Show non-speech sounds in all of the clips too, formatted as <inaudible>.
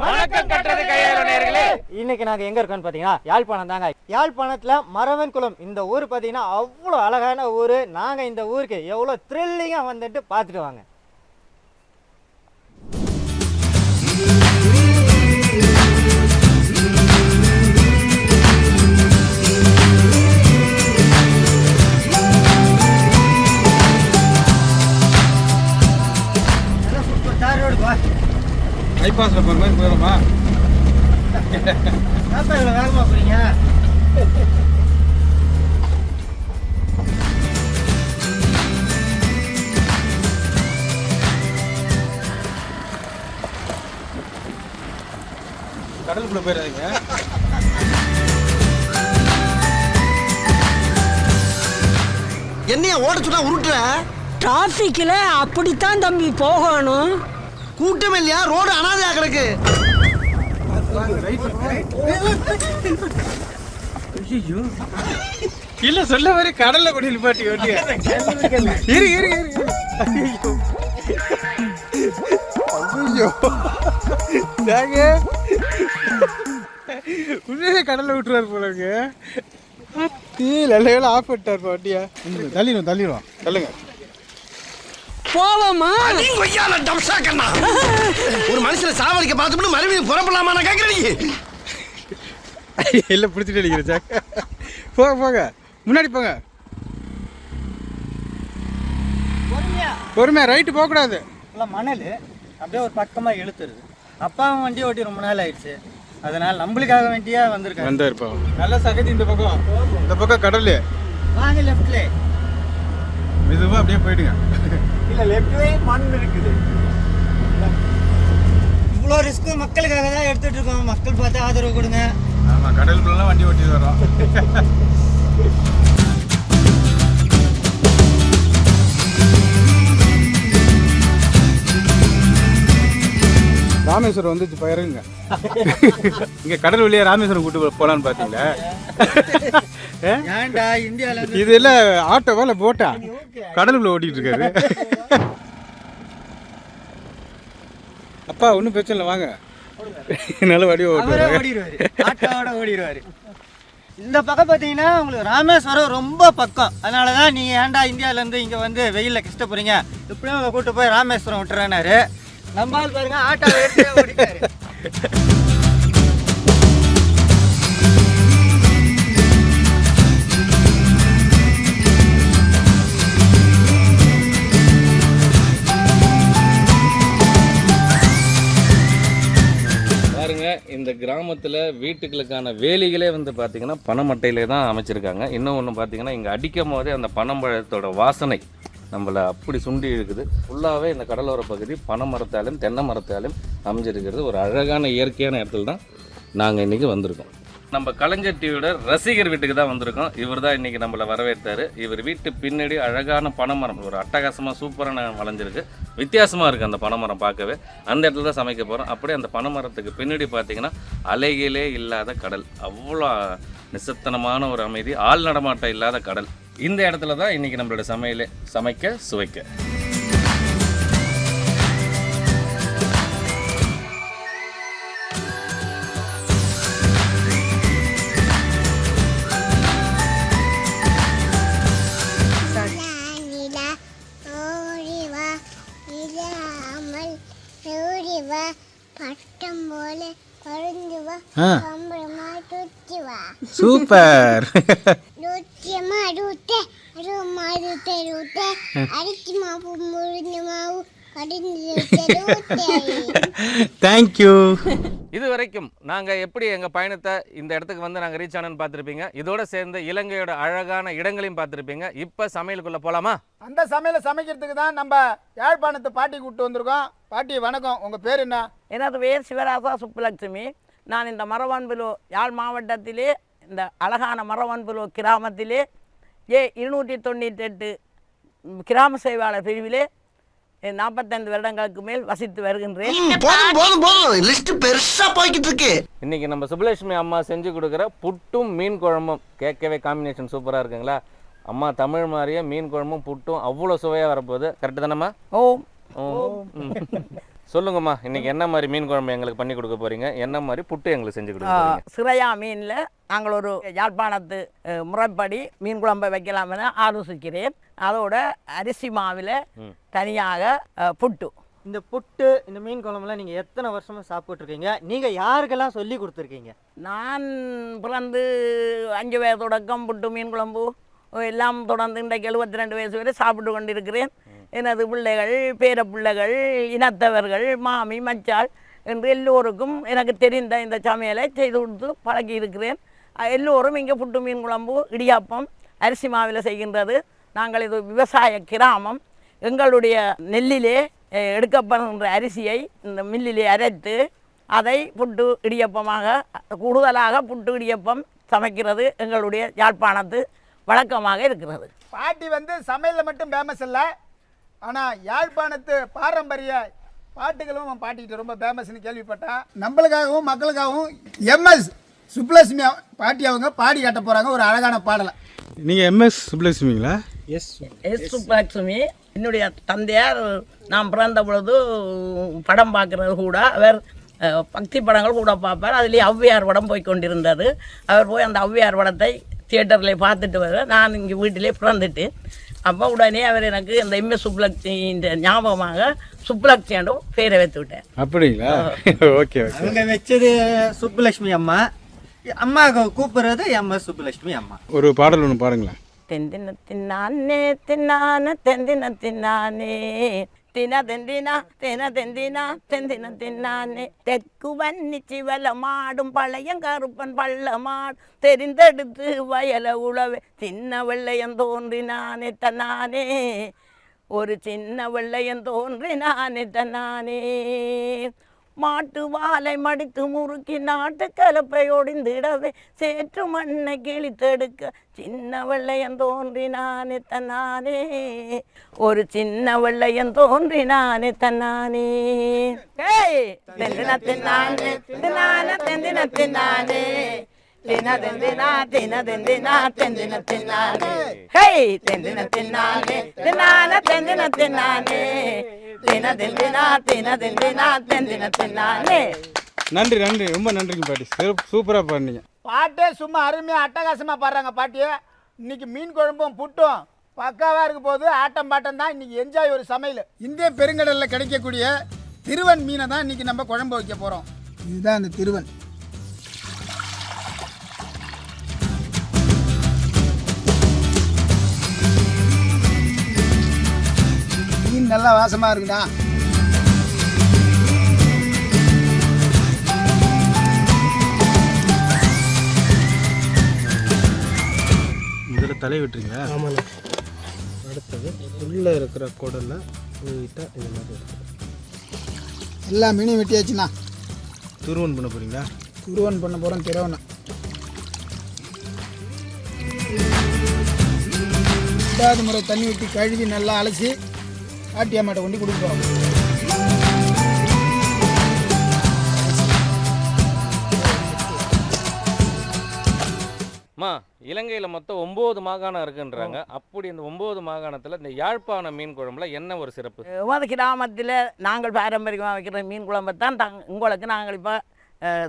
வணக்கம் கட்டுறது கையாள நேர்களே. இன்னைக்கு நாங்கள் எங்கே இருக்கோம்னு பார்த்தீங்கன்னா யாழ்ப்பாணம் தாங்க. யாழ்ப்பாணத்தில் மரவன் குளம் இந்த ஊர் பாத்தீங்கன்னா அவ்வளோ அழகான ஊர். நாங்கள் இந்த ஊருக்கு எவ்வளோ த்ரில்லிங்காக வந்துட்டு பார்த்துட்டு வாங்க. பைபாஸில் போகிற மாதிரி போயிடுமா இவ்வளோ வேகமாக போறீங்க? கடலுக்குள்ளே போயிடாதீங்க. என்னைய ஓட சொன்னா உருட்டுற? டிராஃபிக்கில் அப்படித்தான் தம்பி போகணும். கூட்டம் இல்லையா ரோடு அனாதையா கிடக்கு. இல்லை சொல்ல மாதிரி கடலில் கொண்டு நிப்பாட்டி ஓட்டிய? இரு இரு இரு நாங்க உடனே கடலில் விட்டுருவார் போல இருக்கு. நல்ல வேலை ஆஃப் பண்ணிட்டார் பாட்டியா. தள்ளிடும் தள்ளிடும் தள்ளுங்க. போவோமா நீ கொய்யால டம்சா கண்ணா ஒரு மனுஷனை சாவடிக்க பார்த்துட்டு மறுபடியும் புறப்படலாமா நான் கேட்குறேன் இல்லை பிடிச்சிட்டு அடிக்கிறேன் சார் போங்க போங்க. முன்னாடி போங்க. பொறுமையா. ரைட்டு போகக்கூடாது. இல்லை மணல். அப்படியே ஒரு பக்கமாக இழுத்துருது. அப்பாவும் வண்டி ஓட்டி ரொம்ப நாள் ஆயிடுச்சு. அதனால் நம்மளுக்காக வேண்டியா வந்திருக்காரு. வந்தா இருப்போம் நல்ல சகதி இந்த பக்கம். இந்த பக்கம் கடல். வாங்க லெஃப்ட்லே மெதுவாக அப்படியே போயிடுங்க. இல்லை லெஃப்ட்வே மண் இருக்குது. இவ்வளோ ரிஸ்க்கு மக்களுக்காக தான் எடுத்துட்டு இருக்கோம். மக்கள் பார்த்து ஆதரவு கொடுங்க. ஆமாம் கடலுக்குள்ளலாம் வண்டி ஓட்டிட்டு வரோம் ராமேஸ்வரம் வந்துச்சு பயிருங்க இங்க கடல் வழியா ராமேஸ்வரம் கூட்டு போலான்னு பாத்தீங்களா? இது எல்லாம் ஆட்டோவா இல்லை போட்டா கடலுக்குள்ள ஓட்டிட்டு இருக்காரு. அப்பா ஒன்றும் பிரச்சனை இல்லை வாங்க. நல்ல வடிவம் அவரே ஓட்டுவாரு ஓடிடுவாரு இந்த பக்கம் பார்த்தீங்கன்னா உங்களுக்கு ராமேஸ்வரம் ரொம்ப பக்கம். அதனால தான் நீங்கள் ஏன்டா இந்தியாவிலேருந்து இங்கே வந்து வெயிலில் கஷ்டப்படுறீங்க இப்படியும் உங்களை கூட்டு போய் ராமேஸ்வரம் விட்டுறேனாரு நம்ம ஆள் பாருங்க ஆட்டோ எடுத்து வீட்டுகளுக்கான வேலிகளே வந்து பார்த்திங்கன்னா பனைமட்டையிலே தான் அமைச்சிருக்காங்க. இன்னும் ஒன்று பார்த்தீங்கன்னா இங்கே அடிக்கும் போதே அந்த பனம்பழத்தோட வாசனை நம்மளை அப்படி சுண்டி இருக்குது. ஃபுல்லாகவே இந்த கடலோர பகுதி பனை மரத்தாலும் தென்னை மரத்தாலும் அமைஞ்சிருக்கிறது. ஒரு அழகான இயற்கையான இடத்துல தான் நாங்கள் இன்றைக்கி வந்திருக்கோம். நம்ம கலைஞர் டிவியோட ரசிகர் வீட்டுக்கு தான் வந்திருக்கோம். இவர் தான் இன்றைக்கி நம்மளை வரவேற்றாரு. இவர் வீட்டு பின்னாடி அழகான பனைமரம் ஒரு அட்டகாசமாக சூப்பரான வளைஞ்சிருக்கு. வித்தியாசமாக இருக்குது அந்த பனைமரம் பார்க்கவே. அந்த இடத்துல தான் சமைக்க போகிறோம் அப்படியே அந்த பனைமரத்துக்கு பின்னாடி பார்த்தீங்கன்னா அலைகளே இல்லாத கடல். அவ்வளோ நிசத்தனமான ஒரு அமைதி. ஆள் நடமாட்டம் இல்லாத கடல். இந்த இடத்துல தான் இன்றைக்கி நம்மளோட சமையலே சமைக்க சுவைக்க. சூப்பர் தேங்க்யூ இது வரைக்கும் நாங்கள் எப்படி எங்கள் பயணத்தை இந்த இடத்துக்கு வந்து நாங்கள் ரீச் ஆனோன்னு பார்த்துருப்பீங்க இதோட சேர்ந்து இலங்கையோட அழகான இடங்களையும் பார்த்துருப்பீங்க இப்போ சமையலுக்குள்ளே போகலாமா அந்த சமையலை சமைக்கிறதுக்கு தான் நம்ம யாழ்ப்பாணத்தை பாட்டி கூப்பிட்டு வந்திருக்கோம் பாட்டி வணக்கம் உங்கள் பேர் என்ன எனது பேர் சிவராசா சுப்புலட்சுமி நான் இந்த மரவான்பிலு யாழ் மாவட்டத்திலே இந்த அழகான மரவான்புலு கிராமத்திலே ஏ இருநூற்றி தொண்ணூற்றி எட்டு கிராம சேவாளர் பிரிவிலே நாற்பத்தைந்து வருடங்களுக்கு மேல் வசித்து வருகின்றேன். இன்னைக்கு நம்ம சுப்புலட்சுமி அம்மா செஞ்சு கொடுக்குற புட்டும் மீன் குழம்பும். கேட்கவே காம்பினேஷன் சூப்பராக இருக்குங்களா? அம்மா தமிழ் மாதிரியே மீன் குழம்பும் புட்டும் அவ்வளோ சுவையாக வரப்போகுது. கரெக்டு தானம்மா? ஓம். ம். சொல்லுங்கம்மா இன்னைக்கு என்ன மாதிரி மீன் குழம்பு எங்களுக்கு பண்ணி கொடுக்க போறீங்க? என்ன மாதிரி புட்டு எங்களுக்கு செஞ்சு கொடுக்க போறீங்க? சிறையா மீனில் நாங்கள் ஒரு யாழ்ப்பாணத்து முறைப்படி மீன் குழம்பை வைக்கலாம் என ஆலோசிக்கிறேன். அதோட அரிசி மாவில் தனியாக புட்டு. இந்த புட்டு இந்த மீன் குழம்புலாம் நீங்கள் எத்தனை வருஷமாக சாப்பிட்ருக்கீங்க நீங்கள் யாருக்கெல்லாம் சொல்லி கொடுத்துருக்கீங்க? நான் பிறந்து அஞ்சு வயது தொடக்கம் புட்டு மீன் குழம்பு. எல்லாம் தொடர்ந்து இன்றைக்கு எழுபத்தி ரெண்டு வயசு வரை சாப்பிட்டு கொண்டிருக்கிறேன். எனது பிள்ளைகள் பேர பிள்ளைகள் இனத்தவர்கள் மாமி மச்சாள் என்று எல்லோருக்கும் எனக்கு தெரிந்த இந்த சமையலை செய்து கொடுத்து பழகி இருக்கிறேன். எல்லோரும் இங்கே புட்டு மீன் குழம்பு இடியாப்பம் அரிசி மாவில் செய்கின்றது. நாங்கள் இது விவசாய கிராமம். எங்களுடைய நெல்லிலே எடுக்கப்படுகின்ற அரிசியை இந்த மில்லிலே அரைத்து அதை புட்டு இடியப்பமாக கூடுதலாக புட்டு இடியப்பம் சமைக்கிறது எங்களுடைய யாழ்ப்பாணத்து. வழக்கமாக இருக்கிறது. பாட்டி வந்து சமையலில் மட்டும் ஃபேமஸ் இல்லை. ஆனால் யாழ்ப்பாணத்து பாரம்பரிய பாட்டுகளும் பாட்டிக்கிட்ட ரொம்ப ஃபேமஸ்னு கேள்விப்பட்டேன் நம்மளுக்காகவும் மக்களுக்காகவும் எம்எஸ் சுப்லட்சுமி பாட்டி அவங்க பாடி காட்ட போகிறாங்க ஒரு அழகான பாடலை. நீங்கள் எம்எஸ் சுப்லட்சுமிங்களா எஸ் எஸ் சுப்பலட்சுமி என்னுடைய தந்தையார் நான் பிறந்த பொழுது படம் பார்க்குறது கூட அவர் பக்தி படங்கள் கூட பார்ப்பார். அதுலேயே ஔவையார் படம் போய் கொண்டிருந்தது. அவர் போய் அந்த ஔவையார் படத்தை தியேட்டரில் பார்த்துட்டு வர நான் இங்கே வீட்டிலே பிறந்துட்டு. அப்போ உடனே அவர் எனக்கு இந்த எம்எஸ் இந்த ஞாபகமாக சுப்புலட்சியாண்டும் பேரை வைத்து விட்டேன் அப்படிங்களா? Okay okay. அவங்க வச்சது சுப்புலட்சுமி அம்மா. அம்மா கூப்பிடுறது எம்எஸ் சுப்புலட்சுமி அம்மா. ஒரு பாடல் ஒன்று பாருங்களேன். தெந்தின தின்னானே தின்னான தெந்தின தின்னானே. தின தெந்தினா தின தெந்தினா தெந்தின தின்னானே. தெற்கு வன்னிச்சி மாடும் பழையங்கருப்பன் கருப்பன் பள்ளமாடு தெரிந்தெடுத்து வயல உழவே சின்ன வெள்ளையன் தோன்றினானே தன்னானே. ஒரு சின்ன வெள்ளையன் தோன்றினானே தன்னானே. மாட்டு வாலை மடித்து முறுக்கி நாட்டு கலப்பை ஒடிந்திடவே சேற்று மண்ணை கிழித்தெடுக்க சின்ன வெள்ளையன் தோன்றினானே தன்னானே. ஒரு சின்ன வெள்ளையன் தோன்றினானே தன்னானே. தெந்தின தின்னானே தின்னான தெந்தின தின்னானே தின தெந்தினா தின தெந்தினா தெந்தின தின்னானே ஹேய் தெந்தின தின்னானே தின்னான தெந்தின தின்னானே தின தெந்தினா தின தெந்தினா தெந்தின தின்னானே நன்றி நன்றி. ரொம்ப நன்றிங்க பாட்டி. சூப்பராக பாடினீங்க. பாட்டே சும்மா அருமையாக அட்டகாசமாக பாடுறாங்க பாட்டியை இன்னைக்கு மீன் குழம்பும் புட்டும் பக்காவாக இருக்க போது ஆட்டம் பாட்டம் தான் இன்னைக்கு என்ஜாய் ஒரு சமையல். இந்திய பெருங்கடலில் கிடைக்கக்கூடிய திருவன் மீனை தான் இன்னைக்கு நம்ம குழம்பு வைக்க போகிறோம் இதுதான் அந்த திருவன். மீன் நல்லா வாசமாக இருக்குதா முதல்ல தலை விட்டுறீங்களா ஆமாண்ணா. அடுத்தது உள்ளே இருக்கிற குடல்ல நீட்டாக இந்த மாதிரி. எல்லா மீனையும் வெட்டியாச்சுண்ணா. துருவன் பண்ண போகிறீங்களா துருவன் பண்ண போகிறோம் திரவனை. ரெண்டாவது முறை தண்ணி ஊற்றி கழுவி நல்லா அலசி ஆட்டியம்மாட்ட கொண்டு கொடுக்க போகிறோம் அம்மா இலங்கையில் மொத்தம் ஒம்பது மாகாணம் இருக்குன்றாங்க. அப்படி இந்த ஒம்பது மாகாணத்தில் இந்த யாழ்ப்பாண மீன் குழம்புல என்ன ஒரு சிறப்பு? உமது கிராமத்தில் நாங்கள் பாரம்பரியமாக வைக்கிற மீன் குழம்பை தான் தங் உங்களுக்கு நாங்கள் இப்போ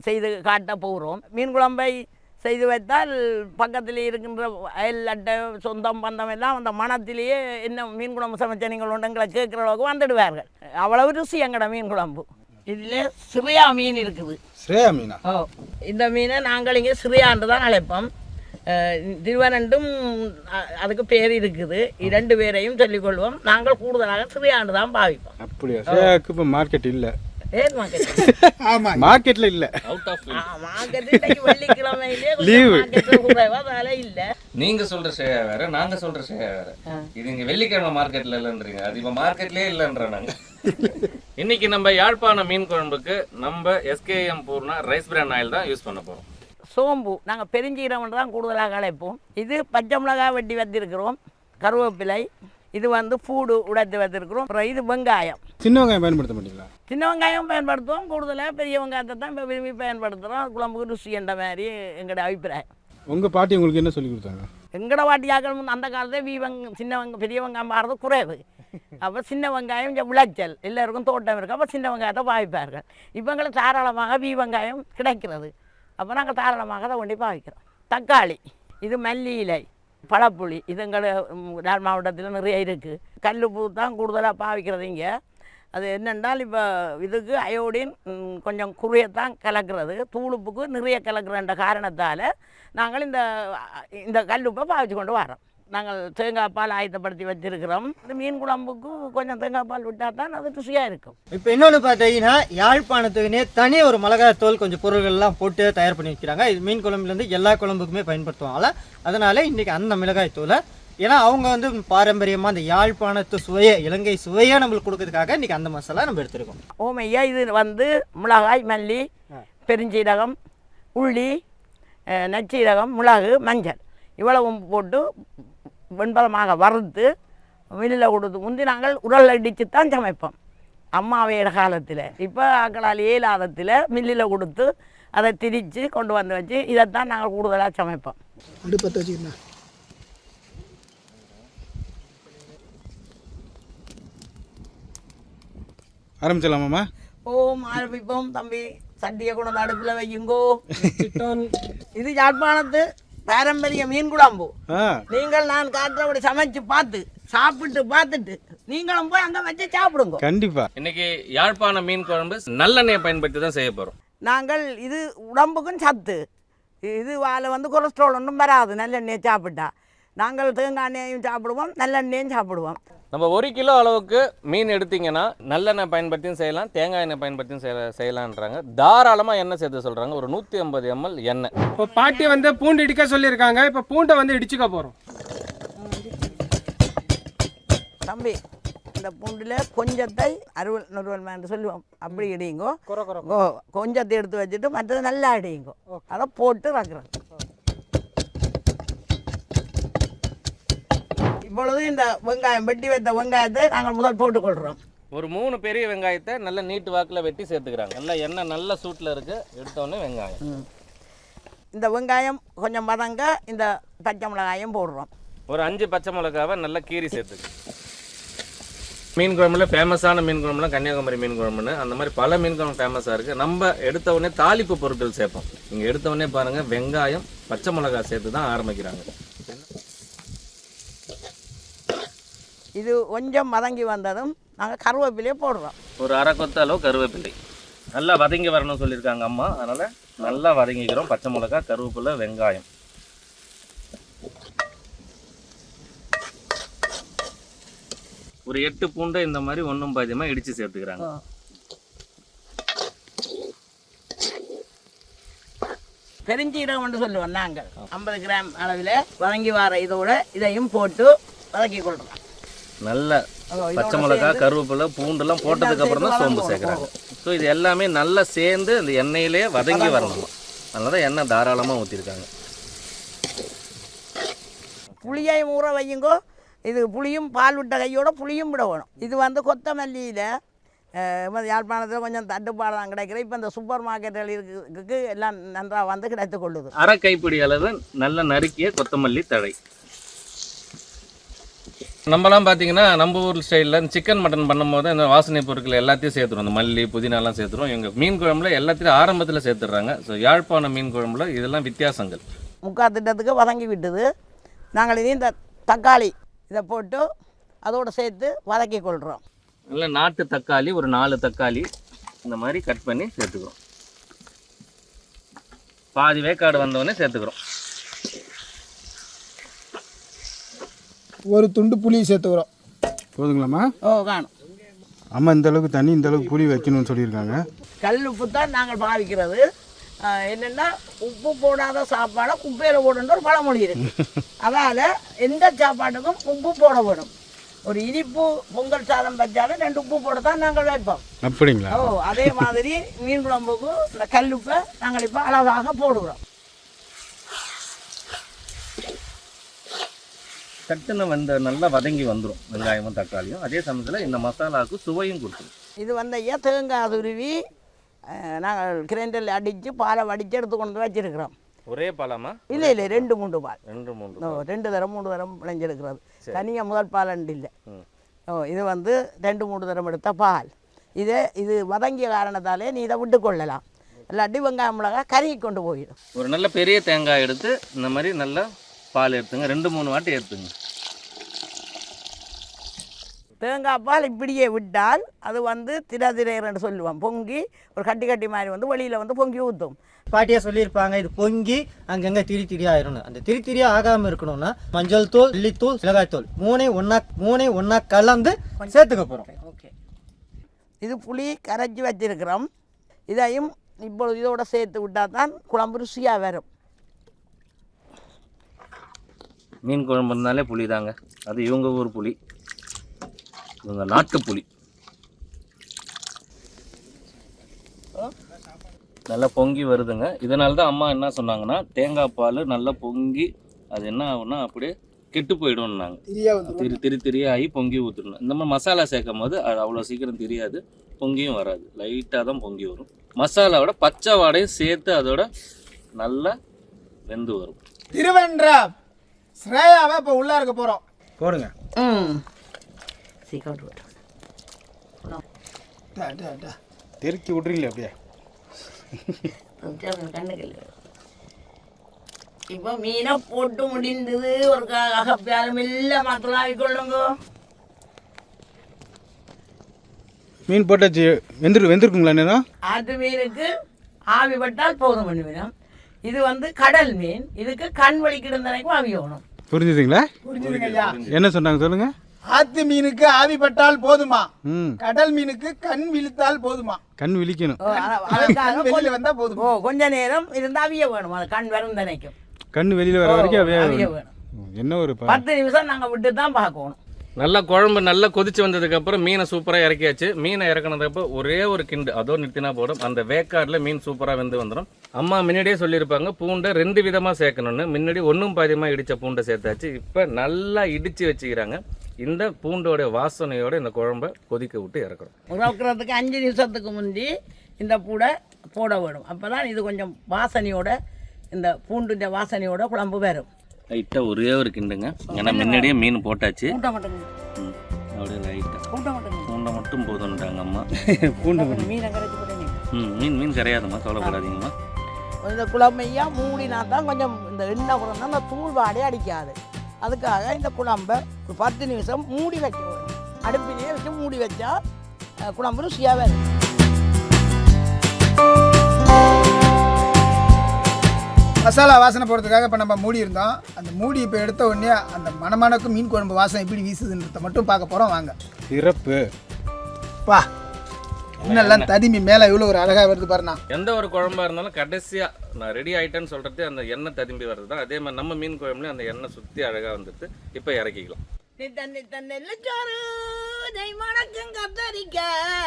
செய்து காட்ட போகிறோம் மீன் குழம்பை செய்து வைத்தால் பக்கத்தில் இருக்கின்ற அயல் அட்டை சொந்தம் பந்தம் எல்லாம் அந்த மனத்திலேயே என்ன மீன் குழம்பு சமைச்ச நீங்கள் உண்டுங்களை கேட்குற அளவுக்கு வந்துடுவார்கள். அவ்வளவு ருசி எங்கட மீன் குழம்பு. இதில் சிறியா மீன் இருக்குது. ஸ்ரேயா மீனா? ஓ இந்த மீனை நாங்கள் இங்கே சிறியாண்டு தான் அழைப்போம். திருவனண்டும் அதுக்கு பேர் இருக்குது. இரண்டு பேரையும் சொல்லிக்கொள்வோம் நாங்கள் கூடுதலாக சிறியாண்டு தான் பாவிப்போம். அப்படியா? இப்போ மார்க்கெட் இல்லை. ஏன் மார்க்கெட் ஆமாம் மார்க்கெட்டில் இல்லை. அவுட் ஆஃப் மார்க்கெட் இன்னைக்கு வெள்ளிக்கிழமையிலே வேலை இல்லை. நீங்க சொல்ற ஷேயா வேற நாங்க சொல்ற ஷேயா வேற. இது இங்க வெள்ளிக்கிழமை மார்க்கெட்ல இல்லைன்றீங்க. அது இப்ப மார்க்கெட்லயே இல்லைன்ற நாங்க. <laughs> இன்னைக்கு நம்ம யாழ்ப்பாண மீன் குழம்புக்கு நம்ம SKM Poorna rice bran oil தான் யூஸ் பண்ண போறோம். சோம்பு. நாங்கள் பெருஞ்சீரகம் தான் கூடுதலாக அழைப்போம். இது பச்சை மிளகாய் வெட்டி வச்சிருக்கிறோம். கருவேப்பிலை இது வந்து பூடு உடைத்து வச்சிருக்கிறோம் அப்புறம் இது வெங்காயம். சின்ன வெங்காயம் பயன்படுத்த மாட்டீங்களா? சின்ன வெங்காயம் பயன்படுத்துவோம். கூடுதலாக பெரிய வெங்காயத்தை தான் இப்போ விரும்பி பயன்படுத்துகிறோம் குழம்புக்கு ருசி என்ற மாதிரி எங்களோட அபிப்பிராயம். உங்கள் பாட்டி உங்களுக்கு என்ன சொல்லி கொடுத்தாங்க? எங்கட வாட்டியாக்கள் அந்த காலத்தில் வீ வெங்க சின்ன வெங்க பெரிய வெங்காயம் பாடுறது குறைவு. அப்போ சின்ன வெங்காயம் இங்கே விளைச்சல். எல்லாருக்கும் தோட்டம் இருக்குது அப்போ சின்ன வெங்காயத்தை பாவிப்பார்கள். இப்போ எங்களுக்கு தாராளமாக வீ வெங்காயம் கிடைக்கிறது. அப்போ நாங்கள் தாராளமாக அதை கொண்டு பாவிக்கிறோம். தக்காளி. இது மல்லி இலை. பழப்புளி இதுங்களை எங்கள் யாழ் மாவட்டத்தில் நிறைய இருக்குது கல்லுப்பு தான் கூடுதலாக பாவிக்கிறது இங்கே. அது என்னென்றால் இப்போ இதுக்கு அயோடின் கொஞ்சம் குறையத்தான் கலக்கிறது. தூளுப்புக்கு நிறைய கலக்கிறன்ற காரணத்தால் நாங்கள் இந்த இந்த கல்லுப்பை பாவிச்சு கொண்டு வரோம் நாங்கள் தேங்காய் பால் ஆயத்தப்படுத்தி வச்சிருக்கிறோம். இந்த மீன் குழம்புக்கு கொஞ்சம் தேங்காய் பால் விட்டால் தான் அது ருசியாக இருக்கும். இப்போ இன்னொன்று பார்த்தீங்கன்னா யாழ்ப்பாணத்துக்குனே தனி ஒரு மிளகாய் தோல் கொஞ்சம் பொருள்கள்லாம் போட்டு தயார் பண்ணி வைக்கிறாங்க. இது மீன் குழம்புலேருந்து எல்லா குழம்புக்குமே பயன்படுத்துவாங்களா அதனால இன்னைக்கு அந்த மிளகாய் தூளை ஏன்னா அவங்க வந்து பாரம்பரியமாக அந்த யாழ்ப்பாணத்து சுவையை இலங்கை சுவையை நம்மளுக்கு கொடுக்கறதுக்காக இன்னைக்கு அந்த மசாலா நம்ம எடுத்திருக்கோம். ஓமையா இது வந்து மிளகாய் மல்லி பெருஞ்சீரகம் உள்ளி நச்சீரகம் மிளகு மஞ்சள். இவ்வளவும் போட்டு வெண்பதமாக வறுத்து வெளியில் கொடுத்து முந்தி நாங்கள் உரல் அடித்து தான் சமைப்போம். அம்மாவையோட காலத்தில். இப்போ ஆக்களால் ஏலாதத்தில் மில்லில் கொடுத்து அதை திரித்து கொண்டு வந்து வச்சு இதைத்தான் நாங்கள் கூடுதலாக சமைப்போம். அடுப்பத்தை ஆரம்பிச்சலாமாம்மா ஓம் ஆரம்பிப்போம். தம்பி சட்டியை கொண்டு வந்து அடுப்பில் வையுங்கோ. இது யாழ்ப்பாணத்து பாரம்பரிய மீன் குழம்பு நீங்கள் நான் காட்டுறபடி சமைச்சு பார்த்து சாப்பிட்டு பார்த்துட்டு நீங்களும் போய் அங்கே வச்சு சாப்பிடுங்க. கண்டிப்பா. இன்னைக்கு யாழ்ப்பாண மீன் குழம்பு நல்லெண்ணெயை பயன்படுத்தி தான் செய்ய போகிறோம் நாங்கள் இது உடம்புக்கும் சத்து. இது வாழை வந்து கொலஸ்ட்ரால் ஒன்றும் வராது நல்லெண்ணெயை சாப்பிட்டா. நாங்கள் தேங்காய் எண்ணெயும் சாப்பிடுவோம் நல்லெண்ணெயும் சாப்பிடுவோம். நம்ம ஒரு கிலோ அளவுக்கு மீன் எடுத்தீங்கன்னா நல்லெண்ணெய் பயன்படுத்தியும் செய்யலாம் தேங்காய் எண்ணெய் பயன்படுத்தியும் செய்ய செய்யலான்றாங்க தாராளமாக எண்ணெய் சேர்த்து சொல்கிறாங்க ஒரு நூற்றி ஐம்பது எம்எல் எண்ணெய். இப்போ பாட்டி வந்து பூண்டு இடிக்க சொல்லியிருக்காங்க. இப்போ பூண்டை வந்து இடிச்சுக்க போகிறோம் தம்பி இந்த பூண்டில் கொஞ்சத்தை அறுவல் நுறுவல் என்று சொல்லுவோம். அப்படி இடியுங்கோ. கொஞ்சத்தை எடுத்து வச்சுட்டு மற்றது நல்லா இடியுங்கோ. அதை போட்டு வைக்கிறோம். இப்பொழுது இந்த வெங்காயம் வெட்டி வைத்த வெங்காயத்தை நாங்கள் முதல் போட்டுக்கொள்கிறோம் ஒரு மூணு பெரிய வெங்காயத்தை நல்ல நீட்டு வாக்கில் வெட்டி சேர்த்துக்கிறாங்க. நல்லா எண்ணெய் நல்ல சூட்டில் இருக்குது எடுத்தோடனே வெங்காயம். இந்த வெங்காயம் கொஞ்சம் வதங்க இந்த பச்சை மிளகாயும் போடுறோம். ஒரு அஞ்சு பச்சை மிளகாவை நல்லா கீறி சேர்த்துக்கு. மீன் குழம்புல ஃபேமஸான மீன் குழம்புலாம் கன்னியாகுமரி மீன் குழம்புன்னு. அந்த மாதிரி பல மீன் குழம்பு ஃபேமஸாக இருக்குது நம்ம எடுத்த உடனே தாளிப்பு பொருட்கள் சேர்ப்போம். இங்கே எடுத்த உடனே பாருங்கள் வெங்காயம் பச்சை மிளகாய் சேர்த்து தான் ஆரம்பிக்கிறாங்க. இது கொஞ்சம் வதங்கி வந்ததும் நாங்கள் கருவேப்பிலையே போடுறோம். ஒரு அரை கொத்த அளவு கருவேப்பிலை. நல்லா வதங்கி வரணும்னு சொல்லியிருக்காங்க அம்மா. அதனால் நல்லா வதங்கிக்கிறோம். பச்சை மிளகாய் கருவேப்பிலை வெங்காயம். ஒரு எட்டு பூண்டை இந்த மாதிரி ஒன்றும் பாதியமாக இடித்து சேர்த்துக்கிறாங்க. பெருஞ்சீரகம் என்று சொல்லுவோம் நாங்கள். ஐம்பது கிராம் அளவில் வதங்கி வர இதோட இதையும் போட்டு வதக்கி கொள்கிறோம் நல்ல பச்சை மிளகாய் கருவேப்பிலை பூண்டெல்லாம் போட்டதுக்கு அப்புறம் தான் சோம்பு சேர்க்குறாங்க. ஸோ இது எல்லாமே நல்லா சேர்ந்து அந்த எண்ணெயிலே வதங்கி வரணும். அதனால தான் எண்ணெய் தாராளமாக ஊற்றிருக்காங்க புளியையும் ஊற வையுங்கோ. இது புளியும் பால் விட்ட கையோட புளியும் விட வேணும். இது வந்து கொத்தமல்லியில் யாழ்ப்பாணத்தில் கொஞ்சம் தட்டுப்பாடு தான் கிடைக்கிற இப்போ இந்த சூப்பர் மார்க்கெட்டில் இருக்கிறதுக்கு எல்லாம் நன்றாக வந்து கிடைத்து கொள்ளுது. அரை கைப்பிடி அளவு நல்ல நறுக்கிய கொத்தமல்லி தழை. நம்மலாம் பார்த்தீங்கன்னா நம்ம ஊர் ஸ்டைலில் சிக்கன் மட்டன் பண்ணும்போது இந்த வாசனை பொருட்கள் எல்லாத்தையும் சேர்த்துரும். இந்த மல்லி புதினாலாம் சேர்த்துரும். எங்கள் மீன் குழம்புல எல்லாத்தையும் ஆரம்பத்தில் சேர்த்துடுறாங்க. ஸோ யாழ்ப்பாண மீன் குழம்புல இதெல்லாம் வித்தியாசங்கள். முக்கால் திட்டத்துக்கு வதங்கி விட்டுது. நாங்கள் இனி இந்த தக்காளி இதை போட்டு அதோடு சேர்த்து வதக்கி கொள்கிறோம் நல்ல நாட்டு தக்காளி ஒரு நாலு தக்காளி இந்த மாதிரி கட் பண்ணி சேர்த்துக்கிறோம். பாதி வேக்காடு வந்தவொடனே சேர்த்துக்கிறோம். ஒரு துண்டு புளி சேர்த்துக்கிறோம் போதுங்களாம்மா? ஓ காணும். அம்மா இந்த அளவுக்கு தண்ணி இந்த அளவுக்கு புளி வைக்கணும்னு சொல்லியிருக்காங்க. கல் உப்பு தான் நாங்கள் பாவிக்கிறது. என்னென்னா உப்பு போடாத சாப்பாடை குப்பையில் போடுன்ற ஒரு பழமொழி இருக்கு. <laughs> அதனால் எந்த சாப்பாட்டுக்கும் உப்பு போட வேணும். ஒரு இனிப்பு பொங்கல் சாதம் வச்சாலும் ரெண்டு உப்பு போட தான் நாங்கள் வைப்போம். அப்படிங்களா? ஓ அதே மாதிரி மீன் குழம்புக்கு இந்த கல்லுப்பை நாங்கள் இப்போ அழகாக போடுகிறோம். சட்டுன்னு வந்து நல்லா வதங்கி வந்துடும் வெங்காயமும் தக்காளியும். அதே சமயத்தில் இந்த மசாலாவுக்கு சுவையும் கொடுத்துரும். இது வந்து தேங்காய் துருவி நாங்கள் கிரைண்டரில் அடித்து பாலை வடித்து எடுத்து கொண்டு வச்சுருக்கிறோம். ஒரே பாலாமா? இல்லை இல்லை ரெண்டு மூன்று பால். ரெண்டு மூணு ஓ ரெண்டு தரம் மூணு தரம் விளைஞ்செடுக்கிறது தனியாக முதல் பால் அண்டு இல்லை. ஓ இது வந்து ரெண்டு மூணு தரம் எடுத்த பால். இதே இது வதங்கிய காரணத்தாலே நீ இதை விட்டு கொள்ளலாம். இல்லாட்டி வெங்காயம் மிளகா கருகி கொண்டு போயிடும். ஒரு நல்ல பெரிய தேங்காய் எடுத்து இந்த மாதிரி நல்லா பால் எடுத்துங்க. ரெண்டு மூணு வாட்டி எடுத்துங்க. தேங்காய் பால் இப்படியே விட்டால் அது வந்து திரதிரேன்னு சொல்லுவோம். பொங்கி ஒரு கட்டி கட்டி மாதிரி வந்து வெளியில் வந்து பொங்கி ஊற்றும் பாட்டியா சொல்லியிருப்பாங்க இது பொங்கி அங்கங்க திரி திரியா ஆயிரணும். அந்த திரி திரியா ஆகாம இருக்கணும்னா மஞ்சள் தூள் இல்லித்தூள் மிளகாய் தூள் மூணே ஒன்னா மூணே ஒன்னா கலந்து சேர்த்துக்க போறோம். ஓகே இது புளி கரைச்சி வச்சிருக்கிறோம். இதையும் இப்பொழுது இதோட சேர்த்து விட்டால் தான் குழம்பு ருசியாக வரும். மீன் குழம்பு இருந்தாலே புளி தாங்க. அது இவங்க ஊர் புளி. இவங்க நாட்டு புளி. நல்லா பொங்கி வருதுங்க. இதனால தான் அம்மா என்ன சொன்னாங்கன்னா தேங்காய் பால் நல்லா பொங்கி அது என்ன ஆகும்னா அப்படியே கெட்டு போயிடும்னாங்க. திரி திரி திரியாகி பொங்கி ஊற்றிடணும் இந்த மாதிரி மசாலா சேர்க்கும் போது அது அவ்வளோ சீக்கிரம் தெரியாது பொங்கியும் வராது. லைட்டாக தான் பொங்கி வரும். மசாலாவோட பச்சை வாடையும் சேர்த்து அதோட நல்லா வெந்து வரும். திருவென்றம். ஸ்ரேயாவை இப்போ உள்ள இருக்க போறோம். போடுங்க. ம். சீக்கிரம் விட்டு டா, டா, டா. தெருக்கி விட்றீங்களே அப்படியே. கண்ணுக்கு இப்போ மீனை போட்டு முடிந்தது. ஒரு அகப்பியாலும் இல்லை. மாத்தலாம் கொள்ளுங்க மீன் போட்டாச்சு. வெந்துரு வெந்திருக்குங்களா நேரம் ஆட்டு மீனுக்கு ஆவி பட்டால் போதும் பண்ணி மீனும் இது வந்து கடல் மீன். இதுக்கு கண் வலிக்கிடுந்தனைக்கும் ஆவி வேணும் புரிஞ்சுதுங்களா? புரிஞ்சுதுங்க ஐயா என்ன சொன்னாங்க சொல்லுங்க? ஆத்து மீனுக்கு ஆவிப்பட்டால் போதுமா? ம். கடல் மீனுக்கு கண் விழித்தால் போதுமா? கண் விழிக்கணும். வெளியில வந்தா போதும்? ஓ கொஞ்ச நேரம் இருந்தா அவிய வேணும். அது கண் வரும் நினைக்கும். கண் வெளியில வர வரைக்கும் அப்படியே அவிய வேணும். என்ன ஒரு பத்து நிமிஷம் நாங்க விட்டு தான் பார்க்கணும். நல்லா குழம்பு நல்லா கொதிச்சு வந்ததுக்கப்புறம் மீனை சூப்பராக இறக்கியாச்சு. மீனை இறக்குனதுக்கு ஒரே ஒரு கிண்டு அதோ நிறுத்தினா போடும் அந்த வேக்காடில் மீன் சூப்பராக வெந்து வந்துடும் அம்மா முன்னாடியே சொல்லியிருப்பாங்க பூண்டை ரெண்டு விதமாக சேர்க்கணும்னு. முன்னாடி ஒன்றும் பாதியமாக இடித்த பூண்டை சேர்த்தாச்சு. இப்போ நல்லா இடித்து வச்சுக்கிறாங்க. இந்த பூண்டோட வாசனையோட இந்த குழம்ப கொதிக்க விட்டு இறக்குறோம். உறவுக்கிறதுக்கு அஞ்சு நிமிஷத்துக்கு முந்தி இந்த பூடை போட வேணும் அப்போ தான் இது கொஞ்சம் வாசனையோட இந்த பூண்டுன்ற வாசனையோட குழம்பு வரும். லைட்டாக ஒரே ஒரு கிண்டுங்க. ஏன்னா முன்னாடியே மீன் போட்டாச்சு. பூண்டை ம், அப்படியே லைட்டாக பூண்டை மட்டும் பூண்டை மட்டும் போதும்ட்டாங்க அம்மா. மீனை கரைச்சி போட்டு ம் மீன் மீன் கரையாதும்மா கவலைப்படாதீங்கம்மா. இந்த குழம்பையா மூடினா தான் கொஞ்சம் இந்த எண்ணெய் குழம்பு அந்த தூள் வாடே அடிக்காது. அதுக்காக இந்த குழம்பை ஒரு பத்து நிமிஷம் மூடி வைக்க வேணும் அடுப்பிலேயே வச்சு மூடி வச்சா குழம்பு ருசியாக வரும் மசாலா வாசனை போகிறதுக்காக இப்போ நம்ம மூடி இருந்தோம். அந்த மூடி இப்போ எடுத்த உடனே அந்த மணமணக்கும் மீன் குழம்பு வாசனை எப்படி வீசுதுன்றத மட்டும் பார்க்க போகிறோம் வாங்க. சிறப்பு. பா இன்னெல்லாம் ததுமி மேலே இவ்வளோ ஒரு அழகாக வருது பாருண்ணா. எந்த ஒரு குழம்பா இருந்தாலும் கடைசியாக நான் ரெடி ஆயிட்டேன்னு சொல்கிறது அந்த எண்ணெய் ததும்பி வர்றது தான் அதே மாதிரி நம்ம மீன் குழம்புலையும் அந்த எண்ணெய் சுற்றி அழகாக வந்துட்டு இப்போ இறக்கிக்கலாம்.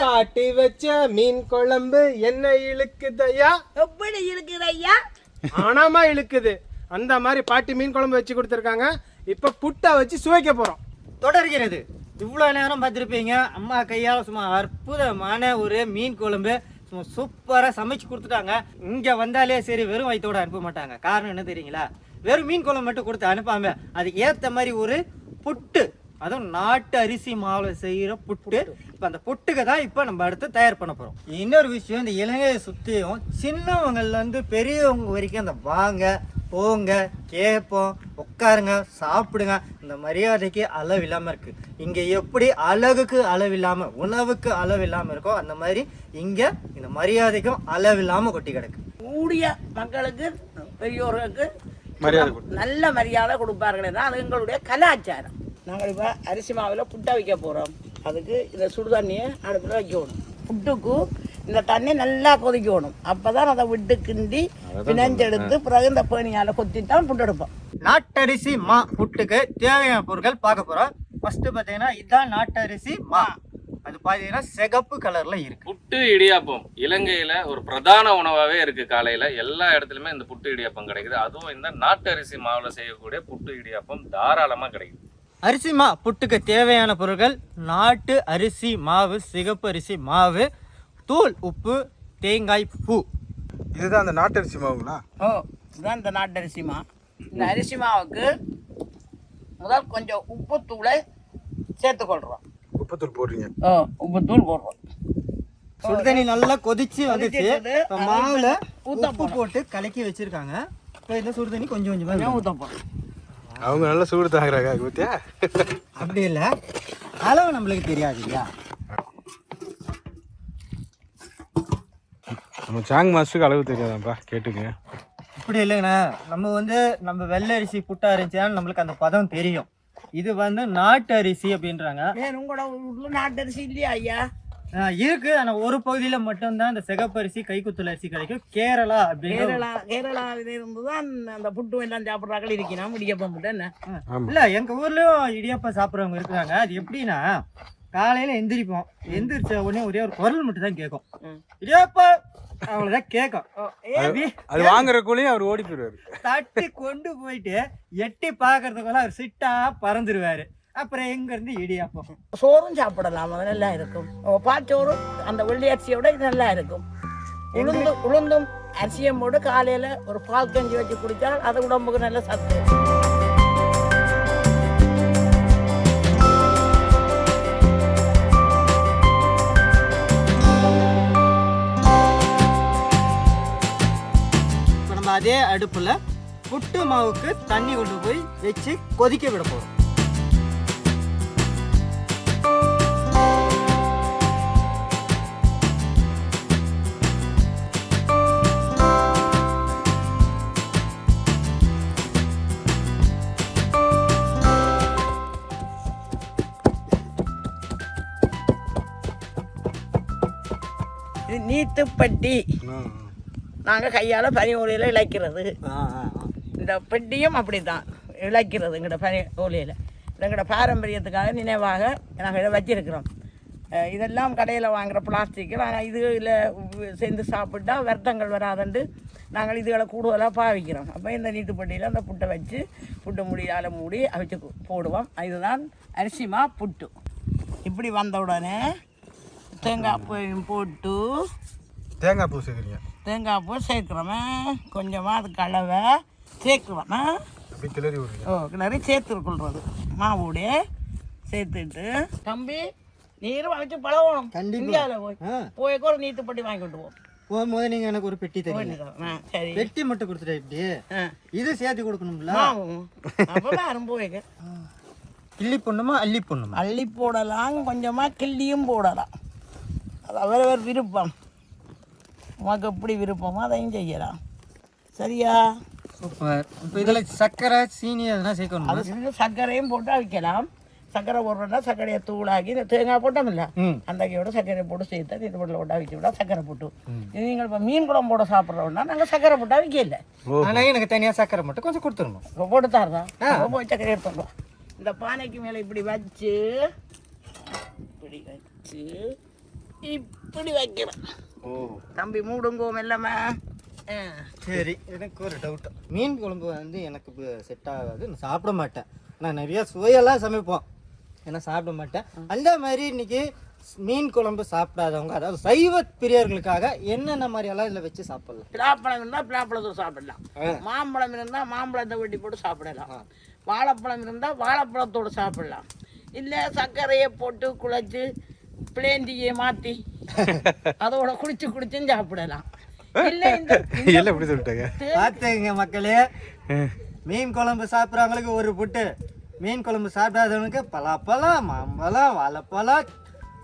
காட்டி வச்ச மீன் குழம்பு என்ன இழுக்குதையா? எப்படி இருக்குது ஐயா ஆனாமா இழுக்குது. அந்த மாதிரி பாட்டி மீன் குழம்பு வச்சு கொடுத்துருக்காங்க. இப்போ புட்டை வச்சு சுவைக்க போறோம். தொடர்கிறது. இவ்வளோ நேரம் பார்த்துருப்பீங்க. அம்மா கையால் சும்மா அற்புதமான ஒரு மீன் குழம்பு. சும்மா சூப்பராக சமைச்சு கொடுத்துட்டாங்க. இங்கே வந்தாலே சரி வெறும் வயிற்றோட அனுப்ப மாட்டாங்க. காரணம் என்ன தெரியுங்களா? வெறும் மீன் குழம்பு மட்டும் கொடுத்து அனுப்பாமல் அதுக்கு ஏற்ற மாதிரி ஒரு புட்டு அதுவும் நாட்டு அரிசி மாவில் செய்கிற புட்டு. இப்போ அந்த புட்டுக்கு தான் இப்போ நம்ம அடுத்து தயார் பண்ண போகிறோம் இன்னொரு விஷயம் இந்த இலங்கையை சுற்றியும் சின்னவங்கள்லேருந்து பெரியவங்க வரைக்கும் அந்த வாங்க போங்க கேட்போம் உட்காருங்க சாப்பிடுங்க. இந்த மரியாதைக்கு அளவு இல்லாமல் இருக்குது இங்கே எப்படி அழகுக்கு அளவு இல்லாமல் உணவுக்கு அளவு இல்லாமல் இருக்கோ அந்த மாதிரி இங்கே இந்த மரியாதைக்கும் அளவு இல்லாமல் கொட்டி கிடக்கு. கூடிய மக்களுக்கு பெரியோர்களுக்கு நல்ல மரியாதை கொடுப்பார்களே தான் அது எங்களுடைய கலாச்சாரம். நாங்கள் இப்போ அரிசி மாவில் புட்டை வைக்க போகிறோம். அதுக்கு இந்த சுடு தண்ணியை அடுப்பில் வைக்கணும். புட்டுக்கு இந்த தண்ணி நல்லா கொதிக்கணும். அப்போ தான் அதை விட்டு கிண்டி பிணைஞ்செடுத்து பிறகு இந்த பேணியால் கொத்தித்தான் புட்டு எடுப்போம். நாட்டரிசி மா புட்டுக்கு தேவையான பொருட்கள் பார்க்க போகிறோம் ஃபஸ்ட்டு பார்த்தீங்கன்னா இதுதான் நாட்டரிசி மா. அது பார்த்தீங்கன்னா சிகப்பு கலரில் இருக்கு. புட்டு இடியாப்பம். இலங்கையில் ஒரு பிரதான உணவாகவே இருக்குது காலையில். எல்லா இடத்துலையுமே இந்த புட்டு இடியாப்பம் கிடைக்குது. அதுவும் இந்த நாட்டு அரிசி மாவில் செய்யக்கூடிய புட்டு இடியாப்பம் தாராளமாக கிடைக்குது. அரிசி மா புட்டுக்கு தேவையான பொருட்கள் நாட்டு அரிசி மாவு சிகப்பு அரிசி மாவு தூள் உப்பு தேங்காய் பூ. இதுதான் அந்த நாட்டரிசி மாவுங்களா? ஓ இதுதான் இந்த நாட்டு அரிசிமா இந்த அரிசி மாவுக்கு முதல் கொஞ்சம் உப்புத்தூளை சேர்த்துக்கொள்கிறோம் உப்புத்தூள் போடுறீங்க. ஓ உப்புத்தூள் போடுறோம். சுடுதண்ணி நல்லா கொதிச்சு வந்துச்சு. இப்போ மாவுல உப்பு போட்டு கலக்கி வச்சிருக்காங்க. இப்போ இந்த சுடுதண்ணி கொஞ்சம் கொஞ்சமா கொஞ்சம் விடணும். ஊற்ற போடுறோம் அவங்க நல்லா சூடு தாங்குறாங்க ஊத்தியா அப்படி இல்லை. அளவு நம்மளுக்கு தெரியாது இல்லையா? நம்ம சாங் மாஸ்டருக்கு அளவு தெரியாதாப்பா கேட்டுங்க இப்படி இல்லைங்கண்ணா. நம்ம வந்து நம்ம வெள்ளை அரிசி புட்டா இருந்துச்சுன்னா நம்மளுக்கு அந்த பதம் தெரியும். இது வந்து நாட்டு அரிசி அப்படின்றாங்க. நாட்டு அரிசி இல்லையா ஐயா? இருக்கு. ஆனா ஒரு பகுதியில மட்டும்தான் இந்த சிகப்பரிசி கைக்குத்தல் அரிசி கிடைக்கும். கேரளா அப்படின்னு கேரளா கேரளாவில் இருந்து தான் அந்த புட்டு எல்லாம் சாப்பிட்றாக்கள் இருக்கணும் இடியப்பம் புட்டு என்ன? இல்ல எங்க ஊர்லயும் இடியாப்பம் சாப்பிடுறவங்க இருக்கிறாங்க. அது எப்படின்னா காலையில எந்திரிப்போம். எந்திரிச்ச உடனே ஒரே ஒரு குரல் மட்டும் தான் கேட்கும். ம். இடியாப்பம் அவ்வளவுதான் கேட்கும். அது வாங்குற கூலியும் அவர் ஓடி போயிடுவாரு. தட்டி கொண்டு போயிட்டு எட்டி பாக்குறதுக்குள்ள அவர் சிட்டா பறந்துருவாரு. அப்புறம் எங்கேருந்து இடியாப்பம் சோறும் சாப்பிடலாம் அது நல்லா இருக்கும். ஓ, பாச்சோறும் அந்த வெள்ளி அரிசியோட இது நல்லா இருக்கும். உளுந்து உளுந்தும் அரிசியும் போட்டு காலையில் ஒரு பால் கஞ்சி வச்சு குடித்தால் அது உடம்புக்கு நல்ல சத்து. அதே அடுப்பில் புட்டு மாவுக்கு தண்ணி கொண்டு போய் வச்சு கொதிக்க விட போகிறோம் இது நீத்துப்பட்டி நாங்கள் கையால் பனி ஒலியில் இழைக்கிறது இந்த பெட்டியும் அப்படி தான் இழைக்கிறது எங்களோட பனி ஒலியில் எங்களோட பாரம்பரியத்துக்காக நினைவாக நாங்கள் இதை வச்சிருக்கிறோம். இதெல்லாம் கடையில் வாங்குற பிளாஸ்டிக்கு. நாங்கள் இதில் சேர்ந்து சாப்பிட்டா வருத்தங்கள் வராதுண்டு. நாங்கள் இதுகளை கூடுதலாக பாவிக்கிறோம். அப்போ இந்த நீட்டுப்பட்டியில் அந்த புட்டை வச்சு புட்டு முடியால் மூடி அவிச்சு போடுவோம். இதுதான் அரிசிமா புட்டு. இப்படி வந்த உடனே தேங்காய் பூவையும் போட்டு தேங்காய் பூ சேர்க்குறீங்க. தேங்காய் பூ சேர்க்குறோமே. கொஞ்சமாக அது கலவை சேர்க்குறோமே. கிளறி ஓ கிணறு சேர்த்துருக்குள்றது மாவோடைய சேர்த்துட்டு. தம்பி நீரும் வச்சு பழகணும். இந்தியாவில் போய். போய் ஒரு நீத்துப்பட்டி வாங்கி கொண்டு போவோம் போகும்போது நீங்க எனக்கு ஒரு பெட்டி தருவீங்க போயிட்டு ஆ சரி. பெட்டி மட்டும் கொடுத்துட்டா இப்படி ஆ. இது சேர்த்து கொடுக்கணும்ல? போய்க்க கிள்ளி பொண்ணுமா அள்ளி பொண்ணுமா அள்ளி போடலாம் கொஞ்சமாக கிள்ளியும் போடலாம். அது அவரவர் விருப்பம். உனக்கு எப்படி விருப்பமோ அதையும் செய்யலாம். சரியா? சூப்பர். இப்போ இதில் சர்க்கரை சீனி அதெல்லாம் சேர்க்கணும்? அது சர்க்கரையும் போட்டு அவிக்கலாம். சர்க்கரை போடுறோம்னா சர்க்கரையை தூளாக்கி இந்த தேங்காய் போட்டோம்ல ம். அந்தகையோட சர்க்கரை போட்டு சேர்த்து இது போட்டு போட்டு அவிக்க விட சர்க்கரை போட்டு. இது நீங்கள் இப்போ மீன் குழம்பு போட சாப்பிட்றோம்னா நாங்கள் சர்க்கரை போட்டு அவிக்கல ஆனால் எனக்கு தனியாக சர்க்கரை மட்டும் கொஞ்சம் கொடுத்துடணும். இப்போ போட்டு அப்போ போய் சர்க்கரை எடுத்துடுறோம் இந்த பானைக்கு மேலே இப்படி வச்சு இப்படி வச்சு இப்படி வைக்கிறேன் தம்பி மூடுங்கோ மெல்லமா. சரி எனக்கு ஒரு டவுட் மீன் குழம்பு வந்து எனக்கு செட் ஆகாது. நான் சாப்பிட மாட்டேன். நான் நிறைய சுவையெல்லாம் சமைப்போம். ஏன்னா சாப்பிட மாட்டேன். அந்த மாதிரி இன்னைக்கு மீன் குழம்பு சாப்பிடாதவங்க அதாவது சைவ பிரியர்களுக்காக என்னென்ன மாதிரி எல்லாம் இதில் வச்சு சாப்பிடலாம்? பிளாப்பழம் இருந்தால் பிளாப்பழத்தை சாப்பிடலாம். மாம்பழம் இருந்தால் மாம்பழத்தை வெட்டி போட்டு சாப்பிடலாம். வாழைப்பழம் இருந்தால் வாழைப்பழத்தோடு சாப்பிடலாம். இல்லை சர்க்கரையை போட்டு குழைச்சி பிளேண்டியை மாற்றி <laughs> அதோட குடிச்சு குடிச்சும் சாப்பிடலாம். <laughs> இல்லை எப்படி சொல்லிட்டாங்க. பார்த்துங்க மக்களே. மீன் குழம்பு சாப்பிட்றவங்களுக்கு ஒரு புட்டு. மீன் குழம்பு சாப்பிடாதவனுக்கு பலாப்பழம் மாம்பழம் வாழைப்பழம்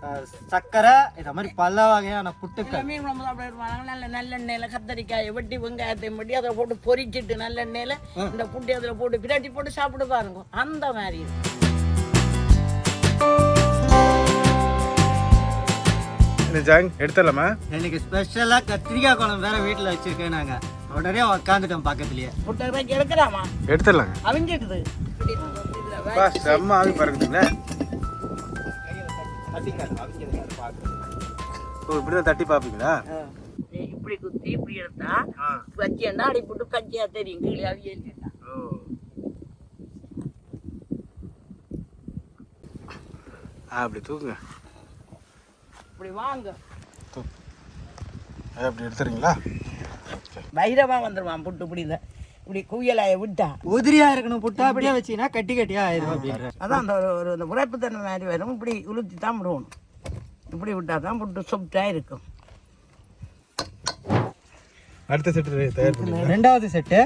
அஹ், சர்க்கரை இந்த மாதிரி பல வகையான புட்டுக்கள். மீன் குழம்பு சாப்பிடுவாங்க நல்ல நல்லெண்ணெயில் கத்தரிக்காயை வெட்டி வெங்காயத்தையும் வெட்டி அதில் போட்டு பொரிச்சிட்டு நல்லெண்ணெயில் இந்த புட்டி அதில் போட்டு பிரட்டி போட்டு சாப்பிட்டு பாருங்க. அந்த மாதிரி இருக்கும். என்ன ஜாங் எடுத்துடலாமா? இன்னைக்கு ஸ்பெஷலாக கத்திரிக்காய் குழம்பு வேற வீட்டில் வச்சிருக்கேன் நாங்கள் உடனே உக்காந்துட்டோம் பக்கத்துலயே. எடுக்கலாமா எடுத்துடலாங்க அப்பா செம்ம ஆவி பறக்குதுங்களே. ஓ இப்படி தான் தட்டி பார்ப்பீங்களா? இப்படி குத்தி இப்படி எடுத்தா பச்சைன்னா அடி போட்டு பச்சையா தெரியும். கீழே ஆ அப்படி தூக்குங்க. இப்படி வாங்க. அது அப்படி எடுத்துறீங்களா? வைரமா வந்துருவான் புட்டு இந்த இப்படி குவியலாய விட்டா. உதிரியா இருக்கணும் புட்டா அப்படியே வச்சீங்கன்னா கட்டி கட்டியா ஆயிரும் அப்படின்ற அதான் அந்த ஒரு இந்த உரைப்பு தன்மை மாதிரி வரும். இப்படி உளுத்தி தான் விடணும். இப்படி விட்டால் தான் புட்டு சொப்டாக இருக்கும். அடுத்த செட்டு ரெண்டாவது செட்டு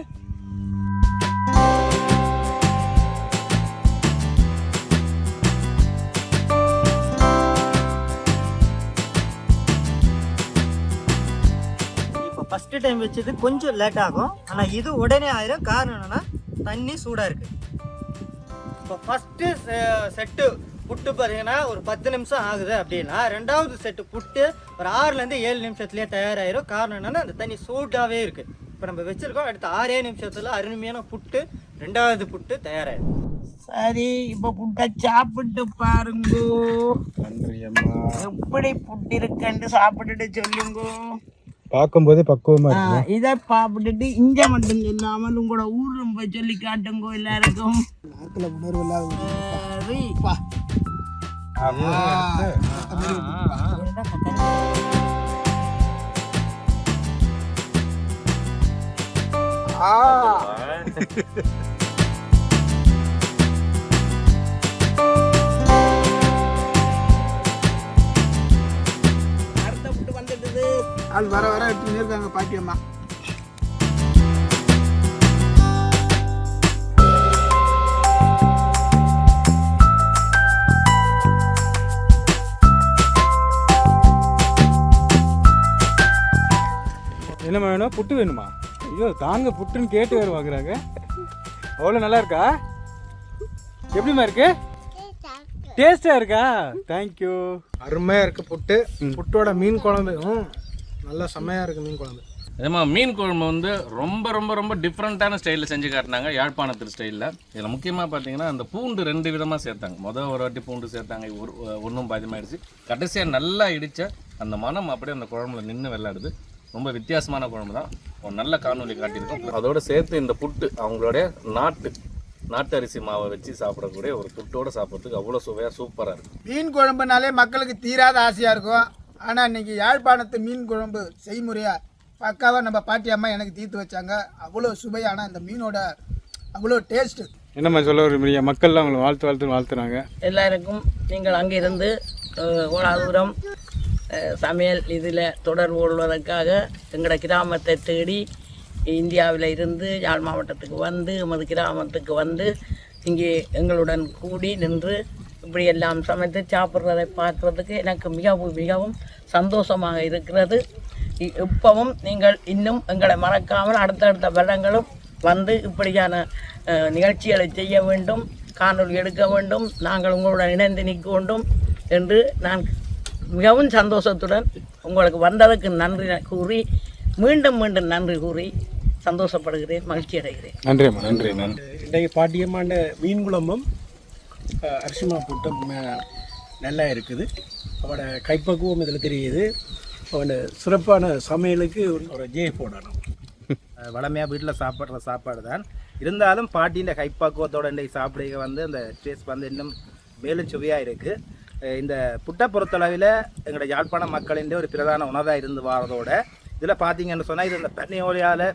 ஃபர்ஸ்ட் டைம் வச்சது கொஞ்சம் லேட் ஆகும். ஆனால் இது உடனே ஆயிரும் காரணம் என்னன்னா தண்ணி சூடாக இருக்கு. இப்போ ஃபஸ்ட்டு செட்டு புட்டு பார்த்தீங்கன்னா ஒரு பத்து நிமிஷம் ஆகுது அப்படின்னா ரெண்டாவது செட்டு புட்டு ஒரு ஆறுலேருந்து ஏழு நிமிஷத்துலேயே தயாராகிரும் காரணம் என்னன்னா அந்த தண்ணி சூடாகவே இருக்குது இப்போ நம்ம வச்சுருக்கோம் அடுத்த ஆறே நிமிஷத்தில் அருமையான புட்டு ரெண்டாவது புட்டு தயாராகிடும் சரி இப்போ புட்டை சாப்பிட்டு பாருங்க. நன்றி அம்மா. எப்படி புட்டு இருக்குன்னு சாப்பிட்டுட்டு சொல்லுங்க. பார்க்கும்போதே பக்குவமா ஆ, இருக்கு இதை சாப்பிட்டுட்டு இங்க மட்டும் சொல்லாமல் உங்களோட ஊரும் போய் சொல்லி காட்டுங்க எல்லாருக்கும். சரி. அடுத்த ஆள் வர வர எடுத்துன்னு இருக்காங்க பாட்டி அம்மா. என்னம்மா வேணும்? புட்டு வேணுமா? ஐயோ தாங்க புட்டுன்னு கேட்டு வேறு வாங்குறாங்க. அவ்வளோ நல்லா இருக்கா? எப்படிம்மா இருக்கு? டேஸ்டா இருக்கா. தேங்க்யூ அருமையாக இருக்கு? புட்டு. புட்டோட மீன் குழம்பு. நல்லா செம்மையாக இருக்கு மீன் குழம்பு. அதேமா மீன் குழம்பு வந்து ரொம்ப ரொம்ப ரொம்ப டிஃப்ரெண்ட்டான ஸ்டைலில் செஞ்சு காட்டினாங்க யாழ்ப்பாணத்து ஸ்டைலில் இதில் முக்கியமாக பார்த்தீங்கன்னா அந்த பூண்டு ரெண்டு விதமாக சேர்த்தாங்க. மொதல் ஒரு வாட்டி பூண்டு சேர்த்தாங்க ஒரு ஒன்றும் பாதியமாயிடுச்சு கடைசியாக நல்லா இடித்த அந்த மனம் அப்படியே அந்த குழம்புல நின்று விளையாடுது ரொம்ப வித்தியாசமான குழம்பு தான். ஒரு நல்ல காணொலி காட்டியிருக்கோம். அதோட சேர்த்து இந்த புட்டு அவங்களுடைய நாட்டு நாட்டு அரிசி மாவை வச்சு சாப்பிடக்கூடிய ஒரு புட்டோட சாப்பிட்றதுக்கு அவ்வளோ சுவையாக சூப்பராக இருக்குது மீன் குழம்புனாலே மக்களுக்கு தீராத ஆசையாக இருக்கும். ஆனால் இன்னைக்கு யாழ்ப்பாணத்து மீன் குழம்பு செய்முறையாக பக்காவாக நம்ம பாட்டி அம்மா எனக்கு தீர்த்து வச்சாங்க. அவ்வளோ சுவையான அந்த மீனோட அவ்வளோ டேஸ்ட்டு என்னம்மா சொல்ல விரும்புறீங்க? மக்கள்லாம் உங்களை வாழ்த்து வாழ்த்து வாழ்த்துறாங்க. எல்லாருக்கும் நீங்கள் அங்கிருந்து அஹ், ஓலாதூரம் சமையல் இதில் தொடர்பு கொள்வதற்காக எங்களோட கிராமத்தை தேடி இந்தியாவில் இருந்து யாழ் மாவட்டத்துக்கு வந்து எமது கிராமத்துக்கு வந்து இங்கே எங்களுடன் கூடி நின்று இப்படி எல்லாம் சமைத்து சாப்பிட்றதை பார்க்குறதுக்கு எனக்கு மிகவும் மிகவும் சந்தோஷமாக இருக்கிறது. இ- இப்பவும் நீங்கள் இன்னும் எங்களை மறக்காமல் அடுத்தடுத்த வருடங்களும் வந்து இப்படியான நிகழ்ச்சிகளை செய்ய வேண்டும் காணொளி எடுக்க வேண்டும் நாங்கள் உங்களுடன் இணைந்து நிற்க வேண்டும் என்று நான் மிகவும் சந்தோஷத்துடன் உங்களுக்கு வந்ததற்கு நன்றி கூறி மீண்டும் மீண்டும் நன்றி கூறி சந்தோஷப்படுகிறேன் மகிழ்ச்சி அடைகிறேன் நன்றி நன்றி நன்றி. இன்றைக்கு பாட்டியம்மாண்ட மீன் குழம்பும் அரிசிமா புட்டும். நல்லா இருக்குது. அவட கைப்பக்குவம் இதில் தெரியுது. அவன் சிறப்பான சமையலுக்கு ஒரு ஜே போடணும். வளமையாக வீட்டில் சாப்பிட்ற சாப்பாடு தான். இருந்தாலும் பாட்டியின் கைப்பக்குவத்தோட இன்றைக்கு சாப்பிடுக வந்து அந்த டேஸ்ட் வந்து இன்னும் மேலும் சுவையாக இருக்குது இந்த புட்டை பொறுத்தளவில் எங்களோட யாழ்ப்பாண மக்களின் ஒரு பிரதான உணவாக இருந்து வாரதோட இதில் பார்த்தீங்கன்னு சொன்னால் இது இந்த பன்னியோலையால்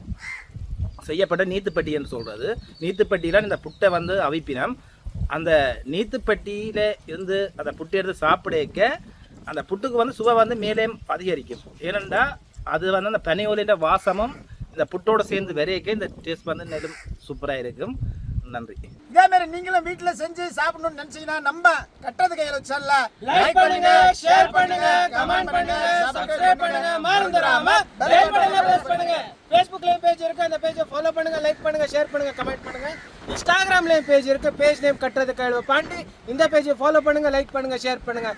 செய்யப்பட்ட நீத்துப்பட்டி என்று சொல்கிறது நீத்துப்பட்டியில் இந்த புட்டை வந்து அவிப்பினம். அந்த நீத்துப்பட்டியில் இருந்து அந்த புட்டை எடுத்து சாப்பிடக்க அந்த புட்டுக்கு வந்து சுவை வந்து மேலே அதிகரிக்கும். ஏனென்றால் அது வந்து அந்த பனியோலின்ற வாசமும் இந்த புட்டோடு சேர்ந்து விரையக்க இந்த டேஸ்ட் வந்து நெடும் சூப்பராக இருக்கும். நன்றி. இதே மாதிரி நீங்களும் வீட்டில் செஞ்சு சாப்பிடணும்னு நினச்சிங்கன்னா நம்ம கட்டது கையில் வச்சல்ல. லைக் பண்ணுங்க ஷேர் பண்ணுங்க கமெண்ட் பண்ணுங்க சப்ஸ்கிரைப் பண்ணுங்க மறந்துடாம பெல் பட்டனை பிரஸ் பண்ணுங்க. ஃபேஸ்புக்லயும் பேஜ் இருக்கு அந்த பேஜை ஃபாலோ பண்ணுங்க லைக் பண்ணுங்க ஷேர் பண்ணுங்க கமெண்ட் பண்ணுங்க. இன்ஸ்டாகிராம்லயும் பேஜ் இருக்கு பேஜ் நேம் கட்டுறது கையில் பாண்டி இந்த பேஜை ஃபாலோ பண்ணுங்க லைக் பண்ணுங்க ஷேர் பண்ணுங்க.